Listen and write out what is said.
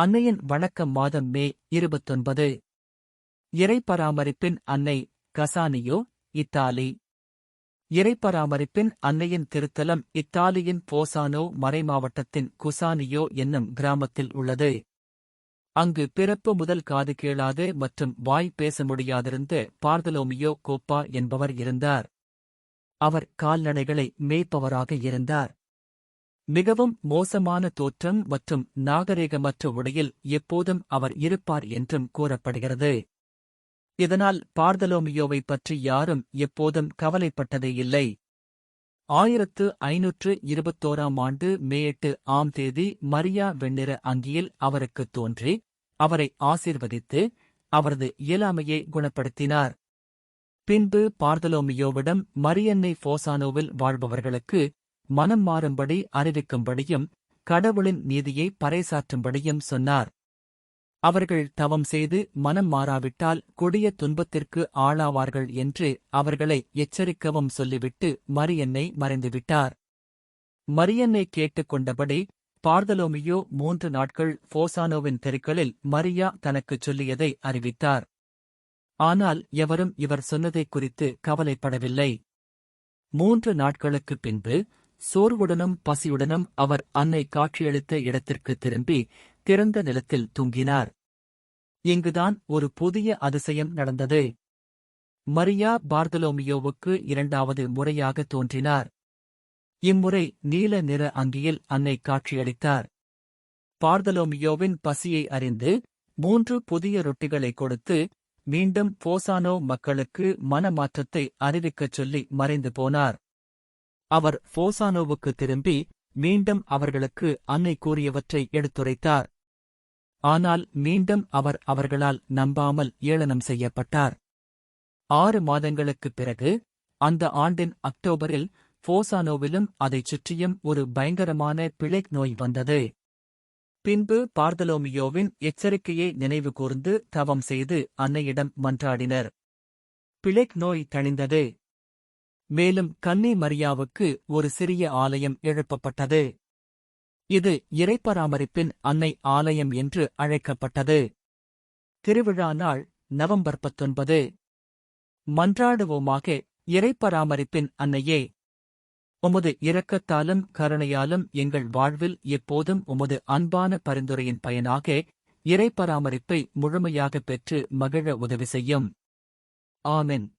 அன்னையின் வணக்கம் மாதம் மே இருபத்தொன்பது. இறைப்பராமரிப்பின் அன்னை கசானியோ இத்தாலி. இறை பராமரிப்பின் அன்னையின் திருத்தலம் இத்தாலியின் போசானோ மறைமாவட்டத்தின் குசானியோ என்னும் கிராமத்தில் உள்ளது. அங்கு பிறப்பு முதல் காது கேளாது மற்றும் வாய் பேச முடியாதிருந்த பார்தலோமியோ கோப்பா என்பவர் இருந்தார். அவர் கால்நடைகளை மேய்ப்பவராக இருந்தார். மிகவும் மோசமான தோற்றம் மற்றும் நாகரிகமற்ற உடையில் எப்போதும் அவர் இருப்பார் என்றும் கூறப்படுகிறது. இதனால் பார்தலோமியோவை பற்றி யாரும் எப்போதும் கவலைப்பட்டதே இல்லை. ஆயிரத்து ஐநூற்று இருபத்தோராம் ஆண்டு மே எட்டு ஆம் தேதி மரியா வெண்ணிற அங்கியில் அவருக்கு தோன்றி அவரை ஆசீர்வதித்து அவரது இயலாமையை குணப்படுத்தினார். பின்பு பார்தலோமியோவிடம் மரியன்னை ஃபோசானோவில் வாழ்பவர்களுக்கு மனம் மாறும்படி அறிவிக்கும்படியும் கடவுளின் நீதியை பறைசாற்றும்படியும் சொன்னார். அவர்கள் தவம் செய்து மனம் மாறாவிட்டால் கொடிய துன்பத்திற்கு ஆளாவார்கள் என்று அவர்களை எச்சரிக்கவும் சொல்லிவிட்டு மரியன்னை மறைந்துவிட்டார். மரியன்னை கேட்டுக்கொண்டபடி பார்தலோமியோ மூன்று நாட்கள் போசானோவின் தெருக்களில் மரியா தனக்குச் சொல்லியதை அறிவித்தார். ஆனால் எவரும் இவர் சொன்னதை குறித்து கவலைப்படவில்லை. மூன்று நாட்களுக்குப் பின்பு சோர்வுடனும் பசியுடனும் அவர் அன்னை காட்சியளித்த இடத்திற்கு திரும்பி திறந்த நிலத்தில் தூங்கினார். இங்குதான் ஒரு புதிய அதிசயம் நடந்தது. மரியா பார்தலோமியோவுக்கு இரண்டாவது முறையாக தோன்றினார். இம்முறை நீல நிற அங்கியில் அன்னை காட்சியளித்தார். பார்தலோமியோவின் பசியை அறிந்து மூன்று புதிய ரொட்டிகளை கொடுத்து மீண்டும் போசானோ மக்களுக்கு மனமாற்றத்தை அறிவிக்கச் சொல்லி மறைந்து போனார். அவர் ஃபோசானோவுக்கு திரும்பி மீண்டும் அவர்களுக்கு அன்னை கூறியவற்றை எடுத்துரைத்தார். ஆனால் மீண்டும் அவர் அவர்களால் நம்பாமல் ஏளனம் செய்யப்பட்டார். ஆறு மாதங்களுக்குப் பிறகு அந்த ஆண்டின் அக்டோபரில் ஃபோசானோவிலும் அதைச் சுற்றியும் ஒரு பயங்கரமான பிளேக் நோய் வந்தது. பின்பு பார்தலோமியோவின் எச்சரிக்கையை நினைவு கூர்ந்து தவம் செய்து அன்னையிடம் மன்றாடினர். பிளேக் நோய் தணிந்தது. மேலும் கன்னி மரியாவுக்கு ஒரு சிறிய ஆலயம் எழுப்பப்பட்டது. இது இறைப்பராமரிப்பின் அன்னை ஆலயம் என்று அழைக்கப்பட்டது. திருவிழா நாள் நவம்பர் பத்தொன்பது. மன்றாடுவோமாக இறைப்பராமரிப்பின் அன்னையே. உமது இரக்கத்தாலும் கருணையாலும் எங்கள் வாழ்வில் எப்போதும் உமது அன்பான பரிந்துரையின் பயனாக இறைப்பராமரிப்பை முழுமையாகப் பெற்று மகிழ உதவி செய்யும். ஆமென்.